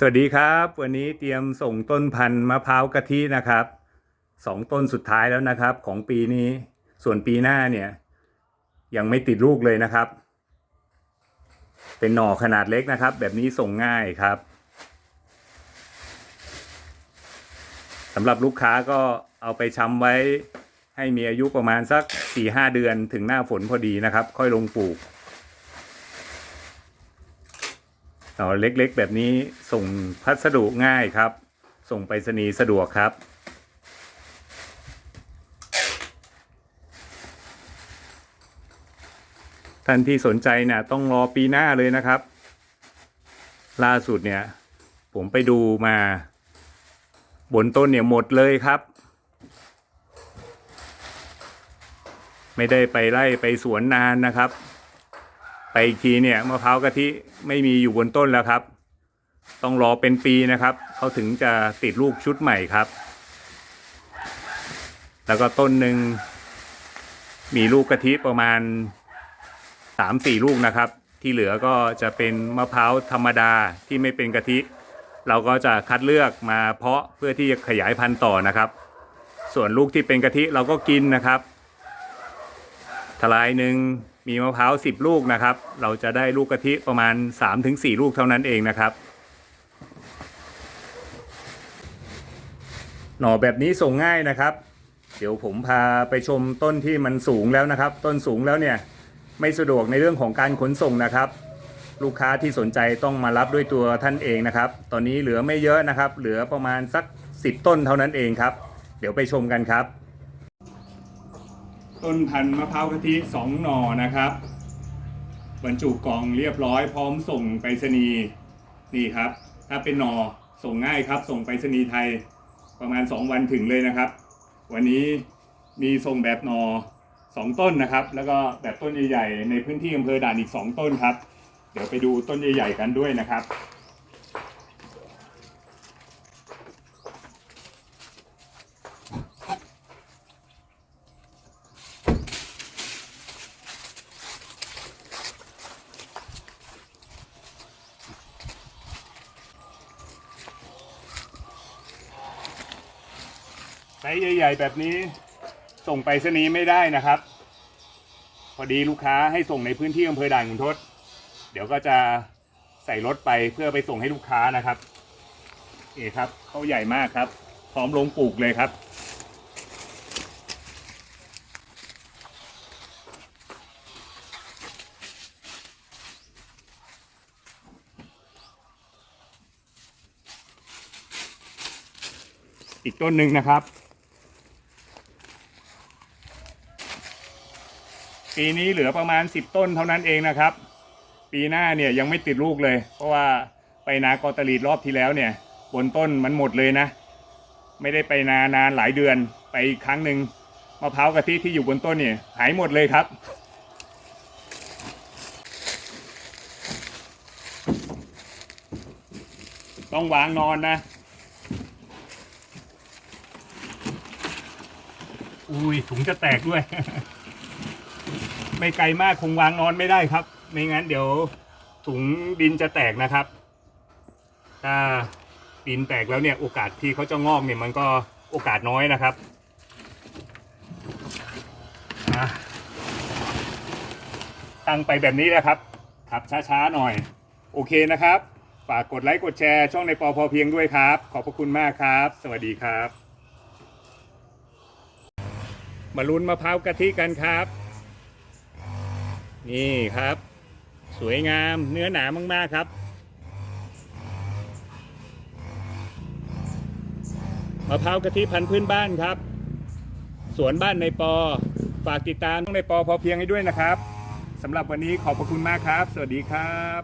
สวัสดีครับ วันนี้เตรียมส่งต้นพันธุ์มะพร้าวกะทินะครับสองต้นสุดท้ายแล้วนะครับ ของปีนี้ ส่วนปีหน้าเนี่ย ยังไม่ติดลูกเลยนะครับ เป็นหน่อขนาดเล็กนะครับ แบบนี้ส่งง่ายครับสำหรับลูกค้าก็เอาไปช้ำไว้ให้มีอายุประมาณสัก4-5เดือนถึงหน้าฝนพอดีนะครับ ค่อยลงปลูก หน่อเล็กๆ แบบนี้ส่งพัสดุง่ายครับ ส่งไปรษณีย์สะดวกครับ ท่านที่สนใจเนี่ยต้องรอปีหน้าเลยนะครับ ล่าสุดเนี่ย ผมไปดูมา บนต้นเนี่ยหมดเลยครับ ไม่ได้ไปไล่ไปสวนนานนะครับ ไปอีกทีเนี่ยมะพร้าวกะทิไม่มีอยู่บนต้นแล้วครับ ต้องรอเป็นปีนะครับเขาถึงจะติดลูกชุดใหม่ครับ แล้วก็ต้นหนึ่งมีลูกกะทิประมาณสามสี่ลูกนะครับ ที่เหลือก็จะเป็นมะพร้าวธรรมดาที่ไม่เป็นกะทิ เราก็จะคัดเลือกมาเพาะเพื่อที่จะขยายพันธุ์ต่อนะครับ ส่วนลูกที่เป็นกะทิเราก็กินนะครับทลายหนึ่ง มีมะพร้าวสิบลูกนะครับ เราจะได้ลูกกะทิประมาณ 3-4ถึงลูกเท่านั้นเองนะครับ หน่อแบบนี้ส่งง่ายนะครับ เดี๋ยวผมพาไปชมต้นที่มันสูงแล้วนะครับ ต้นสูงแล้วเนี่ยไม่สะดวกในเรื่องของการขนส่งนะครับ ลูกค้าที่สนใจต้องมารับด้วยตัวท่านเองนะครับ ตอนนี้เหลือไม่เยอะนะครับ เหลือประมาณสัก 10 ต้นเท่านั้นเองครับ เดี๋ยวไปชมกันครับ ต้นพันธุ์มะพร้าวกะทิสองหน่อนะครับบรรจุกล่องเรียบร้อยพร้อมส่งไปรษณีย์นี่ครับ ถ้าเป็นหน่อส่งง่ายครับ ส่งไปรษณีย์ไทยประมาณ 2 วันถึงเลยนะครับ วันนี้มีส่งแบบหน่อสองต้นนะครับ แล้วก็แบบต้นใหญ่ๆในพื้นที่อำเภอด่านอีก 2 ต้นครับ เดี๋ยวไปดูต้นใหญ่ๆกันด้วยนะครับ ไซส์ใหญ่ๆแบบนี้ ส่งไปรษณีย์ไม่ได้นะครับ พอดีลูกค้าให้ส่งในพื้นที่อำเภอด่านขุนทด เดี๋ยวก็จะใส่รถไปเพื่อไปส่งให้ลูกค้านะครับนี่ครับเขาใหญ่มากครับ พร้อมลงปลูกเลยครับอีกต้นหนึ่งนะครับ ปีนี้เหลือประมาณ 10 ต้นเท่านั้นเองนะครับ ปีหน้าเนี่ยยังไม่ติดลูกเลย เพราะว่าไปนากอตลีดรอบที่แล้วเนี่ยบนต้นมันหมดเลยนะ ไม่ได้ไปนานานหลายเดือนไปอีกครั้งหนึ่งมะพร้าวกะทิที่อยู่บนต้นเนี่ยหายหมดเลยครับต้องวางนอนนะ อุ้ยถุงจะแตกด้วย ไม่ไกลมากคงวางนอนไม่ได้ครับ ไม่งั้นเดี๋ยวถุงดินจะแตกนะครับ ถ้าดินแตกแล้วเนี่ยโอกาสที่เขาจะงอกเนี่ยมันก็โอกาสน้อยนะครับตั้งไปแบบนี้นะครับขับช้าๆหน่อย โอเคนะครับ ฝากกดไลค์กดแชร์ช่องในปอพอเพียงด้วยครับ ขอบพระคุณมากครับ สวัสดีครับ มาลุ้นมะพร้าวกะทิกันครับ นี่ครับ สวยงามเนื้อหนามาก ๆ ครับ มะพร้าวกะทิพันธุ์พื้นบ้านครับ สวนบ้านในปอ ฝากติดตามในปอพอเพียงให้ด้วยนะครับสำหรับวันนี้ขอบพระคุณมากครับ สวัสดีครับ